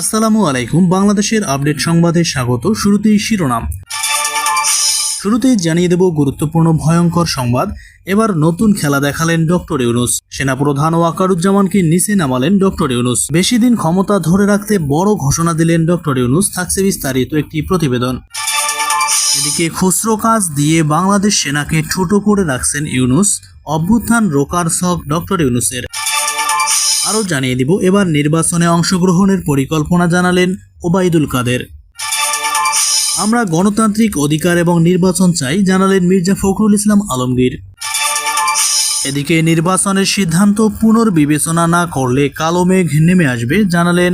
আসসালামু আলাইকুম। বাংলাদেশের আপডেট সংবাদে স্বাগত। শুরুতেই শিরোনাম। শুরুতেই জানিয়ে দেব গুরুত্বপূর্ণ ভয়ঙ্কর সংবাদ। এবার নতুন খেলা দেখালেন ডক্টর ইউনুস। সেনাপ্রধান ওয়াকারুজ্জামানকে নিচে নামালেন ডক্টর ইউনুস। বেশি দিন ক্ষমতা ধরে রাখতে বড় ঘোষণা দিলেন ডক্টর ইউনুস। থাকছে বিস্তারিত একটি প্রতিবেদন। এদিকে খুচরো কাজ দিয়ে বাংলাদেশ সেনাকে ছোট করে রাখছেন ইউনুস। অভ্যুত্থান রোকার শখ ডক্টর ইউনুসের। আরও জানিয়ে দিব, এবার নির্বাচনে অংশগ্রহণের পরিকল্পনা জানালেন ওবায়দুল কাদের। আমরা গণতান্ত্রিক অধিকার এবং নির্বাচন চাই, জানালেন মির্জা ফখরুল ইসলাম আলমগীর। এদিকে নির্বাচনের সিদ্ধান্ত পুনর্বিবেচনা না করলে কালো মেঘ নেমে আসবে, জানালেন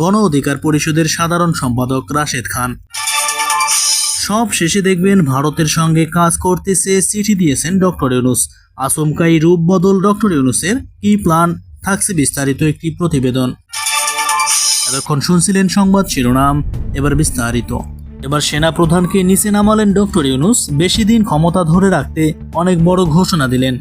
গণ অধিকার পরিষদের সাধারণ সম্পাদক রাশেদ খান। সব শেষে দেখবেন ভারতের সঙ্গে কাজ করতে চেয়ে চিঠি দিয়েছেন ডক্টর ইউনুস। আচমকাই রূপ বদল ডক্টর ইউনুসের কি প্ল্যান? থাকছে বিস্তারিত একটি প্রতিবেদন। এতক্ষণ শুনছিলেন সংবাদ শিরোনাম, এবার বিস্তারিত। এবার সেনা প্রধানকে নিচে নামালেন ডক্টর ইউনুস, বেশি দিন ক্ষমতা ধরে রাখতে অনেক বড় ঘোষণা দিলেন।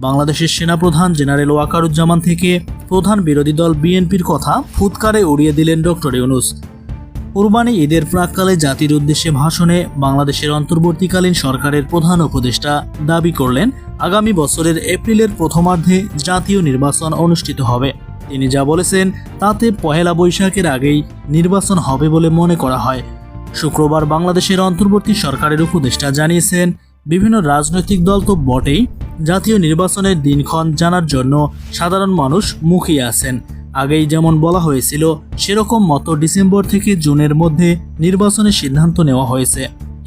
বাংলাদেশের সেনাপ্রধান জেনারেল ওয়াকারুজ্জামান থেকে প্রধান বিরোধী দল বিএনপির কথা ফুৎকারে উড়িয়ে দিলেন ডক্টর ইউনুস। কোরবানি ঈদের প্রাককালে জাতির উদ্দেশ্যে ভাষণে বাংলাদেশের অন্তর্বর্তীকালীন সরকারের প্রধান উপদেষ্টা দাবি করলেন, আগামী বছরের এপ্রিলের প্রথমার্ধে জাতীয় নির্বাচন অনুষ্ঠিত হবে। তিনি যা বলেছেন, তাতে পহেলা বৈশাখের আগেই নির্বাচন হবে বলে মনে করা হয়। শুক্রবার বাংলাদেশের অন্তর্বর্তী সরকারের উপদেষ্টা জানিয়েছেন, বিভিন্ন রাজনৈতিক দল তো বটেই, জাতীয় নির্বাচনের দিনক্ষণ জানার জন্য সাধারণ মানুষ মুখিয়ে আছেন। আগেই যেমন বলা হয়েছিল, সেরকম মতো ডিসেম্বর থেকে জুনের মধ্যে নির্বাচনের সিদ্ধান্ত নেওয়া হয়েছে।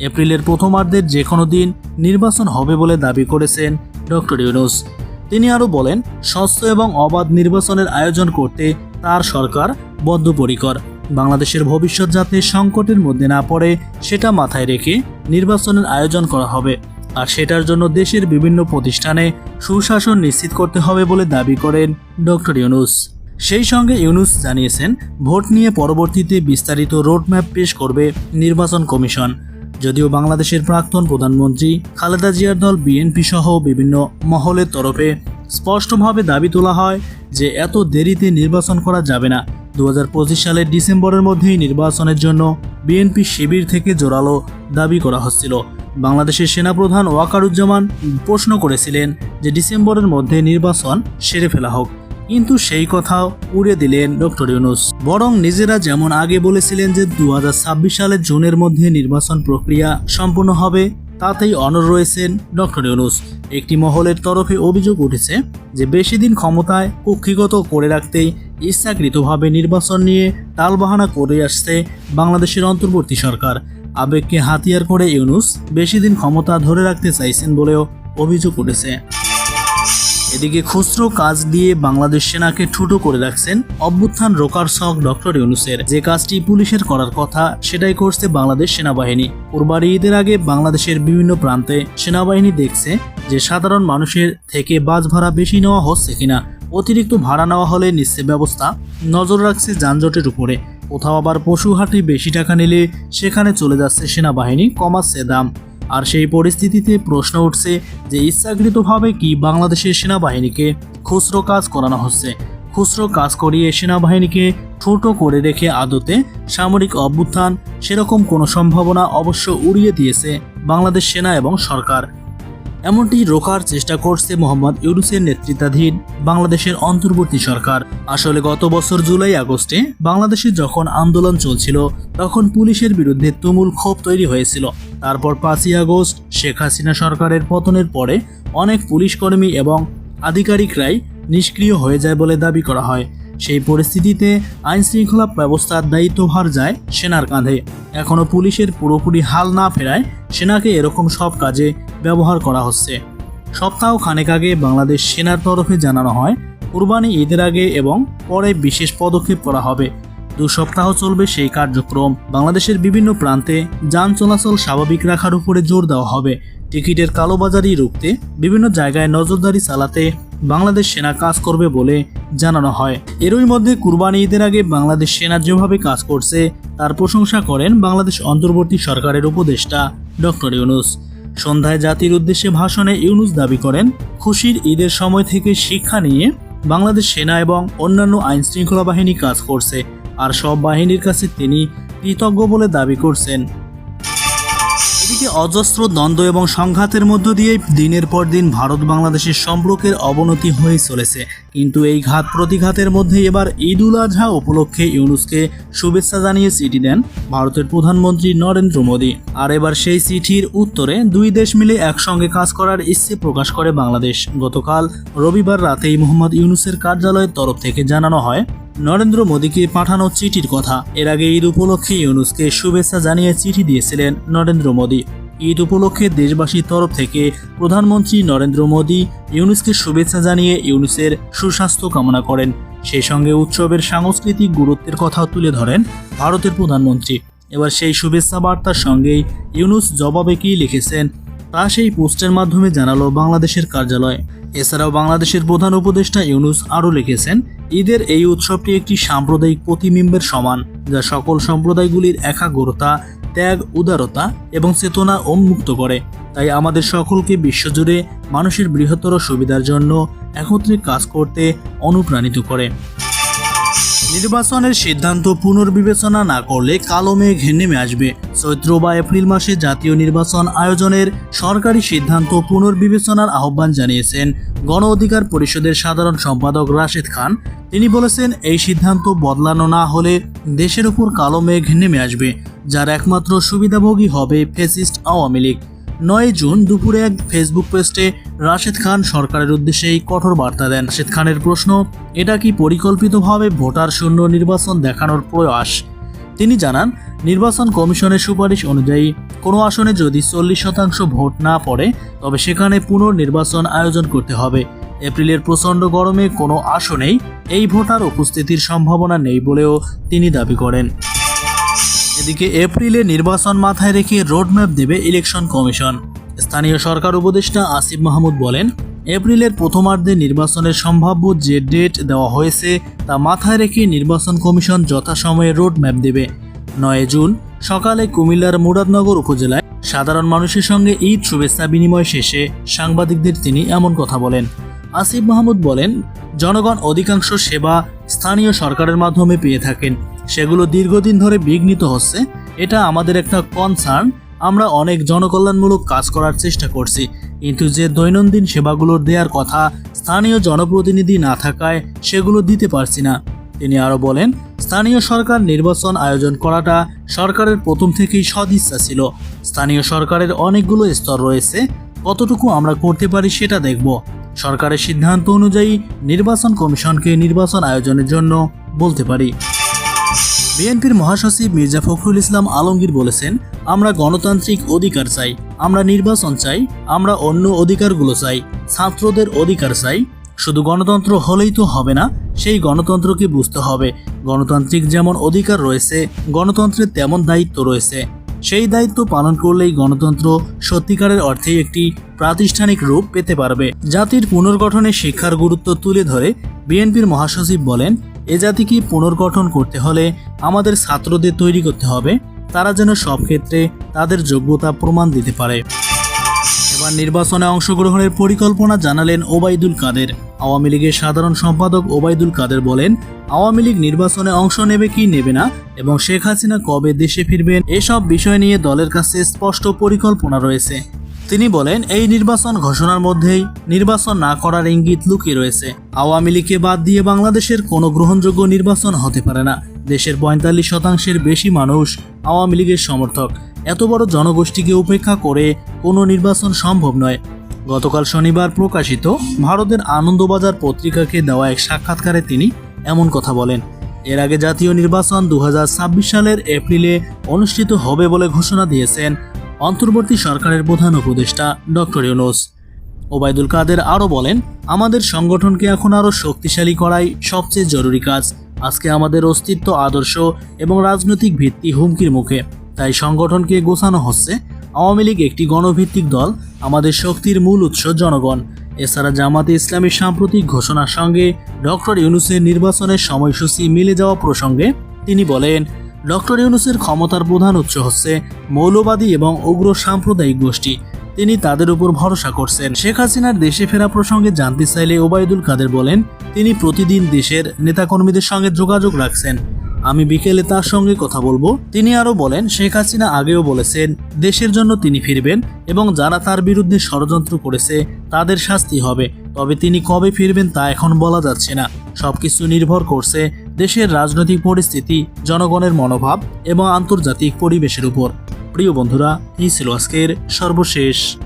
এপ্রিলের প্রথমার্ধের যে কোনো দিন নির্বাচন হবে বলে দাবি করেছেন ডক্টর ইউনুস। তিনি আরও বলেন, স্বচ্ছ এবং অবাধ নির্বাচনের আয়োজন করতে তার সরকার বদ্ধপরিকর। বাংলাদেশের ভবিষ্যৎ যাতে সংকটের মধ্যে না পড়ে, সেটা মাথায় রেখে নির্বাচনের আয়োজন করা হবে। আর সেটার জন্য দেশের বিভিন্ন প্রতিষ্ঠানে সুশাসন নিশ্চিত করতে হবে বলে দাবি করেন ডক্টর ইউনুস। সেই সঙ্গে ইউনুস জানিয়েছেন, ভোট নিয়ে পরবর্তীতে বিস্তারিত রোডম্যাপ পেশ করবে নির্বাচন কমিশন। যদিও বাংলাদেশের প্রাক্তন প্রধানমন্ত্রী খালেদা জিয়ার দল বিএনপি সহ বিভিন্ন মহলের তরফে স্পষ্টভাবে দাবি তোলা হয় যে এত দেরিতে নির্বাচন করা যাবে না। দু হাজার পঁচিশ সালের ডিসেম্বরের মধ্যেই নির্বাচনের জন্য বিএনপি শিবির থেকে জোরালো দাবি করা হচ্ছিল। বাংলাদেশের সেনাপ্রধান ওয়াকারুজ্জামান প্রশ্ন করেছিলেন যে ডিসেম্বরের মধ্যে নির্বাচন সেরে ফেলা হোক। কিন্তু সেই কথাও উড়ে দিলেন ডক্টর ইউনুস। বরং নিজেরা যেমন আগে বলেছিলেন যে দুহাজার ছাব্বিশ সালের জুনের মধ্যে নির্বাচন প্রক্রিয়া সম্পূর্ণ হবে, তাতেই অনর রয়েছেন ডক্টর ইউনুস। একটি মহলের তরফে অভিযোগ উঠেছে যে বেশি দিন ক্ষমতায় কক্ষিগত করে রাখতেই ইচ্ছাকৃতভাবে নির্বাচন নিয়ে টালবাহানা করে আসছে বাংলাদেশের অন্তর্বর্তী সরকার। আবেগকে হাতিয়ার করে ইউনুস বেশি দিন ক্ষমতা ধরে রাখতে চাইছেন বলেও অভিযোগ উঠেছে। এদিকে খুচরো কাজ দিয়ে বাংলাদেশ সেনাকে ঠুটো করে রাখছেন অভ্যুত্থান রোকার শখ ডক্টর ইউনুসের। যে কাজটি পুলিশের করার কথা, সেটাই করছে বাংলাদেশ সেনাবাহিনী। কোরবানি ঈদের আগে বাংলাদেশের বিভিন্ন প্রান্তে সেনাবাহিনী দেখছে যে সাধারণ মানুষের থেকে বাস ভাড়া বেশি নেওয়া হচ্ছে কিনা। অতিরিক্ত ভাড়া নেওয়া হলে নিচ্ছে ব্যবস্থা। নজর রাখছে যানজটের উপরে। কোথাও আবার পশু হাটে বেশি টাকা নিলে সেখানে চলে যাচ্ছে সেনাবাহিনী, কমাচ্ছে দাম। আর সেই পরিস্থিতিতে প্রশ্ন উঠছে যে ইচ্ছাকৃতভাবে কি বাংলাদেশের সেনাবাহিনীকে খুচরো কাজ করানো হচ্ছে? খুচরো কাজ করিয়ে সেনাবাহিনীকে ছোট করে রেখে আদতে সামরিক অভ্যুত্থান সেরকম কোনো সম্ভাবনা অবশ্য উড়িয়ে দিয়েছে বাংলাদেশ সেনা এবং সরকার। এমনটি রোখার চেষ্টা করছে মোহাম্মদ ইউনুসের নেতৃত্বাধীন বাংলাদেশের অন্তর্বর্তী সরকার। আসলে গত বছর জুলাই, আগস্টে বাংলাদেশে যখন আন্দোলন চলছিল, তখন পুলিশের বিরুদ্ধে তুমুল ক্ষোভ তৈরি হয়েছিল। তারপর পাঁচই আগস্ট শেখ হাসিনা সরকারের পতনের পরে অনেক পুলিশ কর্মী এবং আধিকারিকরাই নিষ্ক্রিয় হয়ে যায় বলে দাবি করা হয়। সেই পরিস্থিতিতে আইন শৃঙ্খলা ব্যবস্থার দায়িত্বভার যায় সেনার কাঁধে। এখনও পুলিশের পুরোপুরি হাল না ফেরায় সেনাকে এরকম সব কাজে ব্যবহার করা হচ্ছে। সপ্তাহ খানেক আগে বাংলাদেশ সেনার তরফে জানানো হয়, কুরবানি ঈদের আগে এবং পরে বিশেষ পদক্ষেপ করা হবে। দু সপ্তাহ চলবে সেই কার্যক্রম। বাংলাদেশের বিভিন্ন প্রান্তে যান চলাচল স্বাভাবিক রাখার উপরে জোর দেওয়া হবে। টিকিটের কালোবাজারি রুখতে বিভিন্ন জায়গায় নজরদারি চালাতে বাংলাদেশ সেনা কাজ করবে বলে জানানো হয়। এরই মধ্যে কুরবানি ঈদের আগে বাংলাদেশ সেনা যেভাবে কাজ করছে, তার প্রশংসা করেন বাংলাদেশ অন্তর্বর্তী সরকারের উপদেষ্টা ডক্টর ইউনুস। সন্ধ্যায় জাতির উদ্দেশ্যে ভাষণে ইউনুস দাবি করেন, খুশির ঈদের সময় থেকে শিক্ষা নিয়ে বাংলাদেশ সেনা এবং অন্যান্য আইন শৃঙ্খলা বাহিনী কাজ করছে, আর সব বাহিনীর কাছে তিনি কৃতজ্ঞ বলে দাবি করছেন। এদিকে অজস্র দ্বন্দ্ব এবং সংঘাতের মধ্য দিয়ে দিনের পর দিন ভারত বাংলাদেশের সম্পর্কের অবনতি হয়ে চলেছে। কিন্তু এই ঘাত প্রতিঘাতের মধ্যে এবার ঈদ উল আজহা উপলক্ষে ইউনুসকে শুভেচ্ছা জানিয়ে চিঠি দেন ভারতের প্রধানমন্ত্রী নরেন্দ্র মোদী। আর এবার সেই চিঠির উত্তরে দুই দেশ মিলে একসঙ্গে কাজ করার ইচ্ছে প্রকাশ করে বাংলাদেশ। গতকাল রবিবার রাতেই মোহাম্মদ ইউনুসের কার্যালয়ের তরফ থেকে জানানো হয় নরেন্দ্র মোদীকে পাঠানো চিঠির কথা। এর আগে ঈদ উপলক্ষে ইউনুসকে শুভেচ্ছা জানিয়ে চিঠি দিয়েছিলেন নরেন্দ্র মোদী। ঈদ উপলক্ষে দেশবাসীর তরফ থেকে প্রধানমন্ত্রী নরেন্দ্র মোদী ইউনুসকে শুভেচ্ছা জানিয়ে ইউনুসের সুস্বাস্থ্য কামনা করেন। সেই সঙ্গে উৎসবের সাংস্কৃতিক গুরুত্বের কথাও তুলে ধরেন ভারতের প্রধানমন্ত্রী। এবার সেই শুভেচ্ছা বার্তার সঙ্গেই ইউনুস জবাবে কী লিখেছেন তা সেই পোস্টের মাধ্যমে জানালো বাংলাদেশের কার্যালয়। এছাড়াও বাংলাদেশের প্রধান উপদেষ্টা ইউনুস আরও লিখেছেন, ঈদের এই উৎসবটি একটি সাম্প্রদায়িক প্রতিবিম্বের সমান, যা সকল সম্প্রদায়গুলির একাগ্রতা, ত্যাগ, উদারতা এবং চেতনা উন্মুক্ত করে। তাই আমাদের সকলকে বিশ্বজুড়ে মানুষের বৃহত্তর সুবিধার জন্য একত্রে কাজ করতে অনুপ্রাণিত করে। নির্বাচনের সিদ্ধান্ত পুনর্বিবেচনা না করলে কালো মেঘ নেমে আসবে। চৈত্র বা এপ্রিল মাসে জাতীয় নির্বাচন আয়োজনের সরকারি সিদ্ধান্ত পুনর্বিবেচনার আহ্বান জানিয়েছেন গণ অধিকার পরিষদের সাধারণ সম্পাদক রাশেদ খান। তিনি বলেছেন, এই সিদ্ধান্ত বদলানো না হলে দেশের উপর কালো মেঘ নেমে আসবে, যার একমাত্র সুবিধাভোগী হবে ফেসিস্ট আওয়ামী লীগ। নয় জুন দুপুরে এক ফেসবুক পোস্টে রাশেদ খান সরকারের উদ্দেশ্যে এই কঠোর বার্তা দেন। রাশেদ খানের প্রশ্ন, এটা কি পরিকল্পিতভাবে ভোটার শূন্য নির্বাচন দেখানোর প্রয়াস? তিনি জানান, নির্বাচন কমিশনের সুপারিশ অনুযায়ী কোনো আসনে যদি চল্লিশ শতাংশ ভোট না পড়ে, তবে সেখানে পুনর্নির্বাচন আয়োজন করতে হবে। এপ্রিলের প্রচণ্ড গরমে কোনো আসনেই এই ভোটার উপস্থিতির সম্ভাবনা নেই বলেও তিনি দাবি করেন। এদিকে এপ্রিলে নির্বাচন মাথায় রেখে রোডম্যাপ দেবে ইলেকশন কমিশন। স্থানীয় সরকার উপদেষ্টা আসিফ মাহমুদ বলেন, এপ্রিলের প্রথমার্ধে নির্বাচনের সম্ভাব্য যে ডেট দেওয়া হয়েছে তা মাথায় রেখে নির্বাচন কমিশন যথাসময়ে রোডম্যাপ দেবে। নয় জুন, সকালে কুমিল্লার মুরাদনগর উপজেলায় সাধারণ মানুষের সঙ্গে ঈদ শুভেচ্ছা বিনিময় শেষে সাংবাদিকদের তিনি এমন কথা বলেন। আসিফ মাহমুদ বলেন, জনগণ অধিকাংশ সেবা স্থানীয় সরকারের মাধ্যমে পেয়ে থাকেন। সেগুলো দীর্ঘদিন ধরে বিঘ্নিত হচ্ছে। এটা আমাদের একটা কনসার্ন আমরা অনেক জনকল্যাণমূলক কাজ করার চেষ্টা করছি। কিন্তু যে দৈনন্দিন সেবাগুলো দেওয়ার কথা স্থানীয় জনপ্রতিনিধি না থাকায় সেগুলো দিতে পারছি না। তিনি আরও বলেন, স্থানীয় সরকার নির্বাচন আয়োজন করাটা সরকারের প্রথম থেকেই সদিচ্ছা ছিল। স্থানীয় সরকারের অনেকগুলো স্তর রয়েছে। কতটুকু আমরা করতে পারি সেটা দেখব। সরকারের সিদ্ধান্ত অনুযায়ী নির্বাচন কমিশনকে নির্বাচন আয়োজনের জন্য বলতে পারি। বিএনপির মহাসচিব মির্জা ফখরুল ইসলাম আলমগীর বলেছেন, আমরা গণতান্ত্রিক অধিকার চাই, আমরা নির্বাচন চাই, আমরা অন্য অধিকারগুলো চাই, ছাত্রদের অধিকার চাই। শুধু গণতন্ত্র হলেই তো হবে না, সেই গণতন্ত্রকে বুঝতে হবে। গণতান্ত্রিক যেমন অধিকার রয়েছে, গণতন্ত্রের তেমন দায়িত্ব রয়েছে। সেই দায়িত্ব পালন করলেই গণতন্ত্র সত্যিকারের অর্থে একটি প্রাতিষ্ঠানিক রূপ পেতে পারবে। জাতির পুনর্গঠনে শিক্ষার গুরুত্ব তুলে ধরে বিএনপির মহাসচিব বলেন এ জাতিকে পুনর্গঠন করতে হলে আমাদের ছাত্রদের তৈরি করতে হবে। তারা যেন সব ক্ষেত্রে তাদের যোগ্যতা প্রমাণ দিতে পারে। এবার নির্বাচনে অংশগ্রহণের পরিকল্পনা জানালেন ওবায়দুল কাদের। আওয়ামী লীগের সাধারণ সম্পাদক ওবায়দুল কাদের বলেন, আওয়ামী লীগ নির্বাচনে অংশ নেবে কি নেবে না এবং শেখ হাসিনা কবে দেশে ফিরবেন এসব বিষয় নিয়ে দলের কাছে স্পষ্ট পরিকল্পনা রয়েছে। তিনি বলেন, এই নির্বাচন ঘোষণার মধ্যেই নির্বাচন না করার ইঙ্গিত লুকিয়ে রয়েছে। আওয়ামী লীগকে বাদ দিয়ে বাংলাদেশের কোনো গ্রহণযোগ্য নির্বাচন হতে পারে না। দেশের পঁয়তাল্লিশ শতাংশের বেশি মানুষ আওয়ামী লীগের সমর্থক। এত বড় জনগোষ্ঠীকে উপেক্ষা করে কোনো নির্বাচন সম্ভব নয়। গতকাল শনিবার প্রকাশিত ভারতের আনন্দবাজার পত্রিকাকে দেওয়া এক সাক্ষাৎকারে তিনি এমন কথা বলেন, এর আগে জাতীয় নির্বাচন দু হাজার ছাব্বিশ সালের এপ্রিলে অনুষ্ঠিত হবে বলে ঘোষণা দিয়েছেন অন্তর্বর্তী সরকারের প্রধান উপদেষ্টা ডক্টর ইউনুস। ওবায়দুল কাদের আরও বলেন, আমাদের সংগঠনকে এখন আরও শক্তিশালী করাই সবচেয়ে জরুরি কাজ। আজকে আমাদের অস্তিত্ব আদর্শ এবং রাজনৈতিক ভিত্তি হুমকির মুখে। তাই সংগঠনকে গোছানো হচ্ছে। আওয়ামী লীগ একটি গণভিত্তিক দল, আমাদের শক্তির মূল উৎস জনগণ। এছাড়া জামাতে ইসলামী সাম্প্রতিক ঘোষণার সঙ্গে ডক্টর ইউনুসের নির্বাচনের সময়সূচি মিলে যাওয়া প্রসঙ্গে তিনি বলেন ডক্টর ইউনুসের ক্ষমতার প্রধান উৎস হচ্ছে মৌলবাদী এবং উগ্র সাম্প্রদায়িক গোষ্ঠী। তিনি তাদের উপর ভরসা করছেন। শেখ হাসিনার দেশে ফেরা প্রসঙ্গে জানতে চাইলে ওবায়দুল কাদের বলেন, তিনি প্রতিদিন দেশের নেতাকর্মীদের সঙ্গে যোগাযোগ রাখছেন। আমি বিকেলে তার সঙ্গে কথা বলব। তিনি আরও বলেন, শেখ হাসিনা আগেও বলেছেন, দেশের জন্য তিনি ফিরবেন এবং যারা তার বিরুদ্ধে ষড়যন্ত্র করেছে, তাদের শাস্তি হবে। তবে তিনি কবে ফিরবেন তা এখন বলা যাচ্ছে না। সবকিছু নির্ভর করছে দেশের রাজনৈতিক পরিস্থিতি, জনগণের মনোভাব এবং আন্তর্জাতিক পরিবেশের উপর। প্রিয় বন্ধুরা, এই ছিল আজকের সর্বশেষ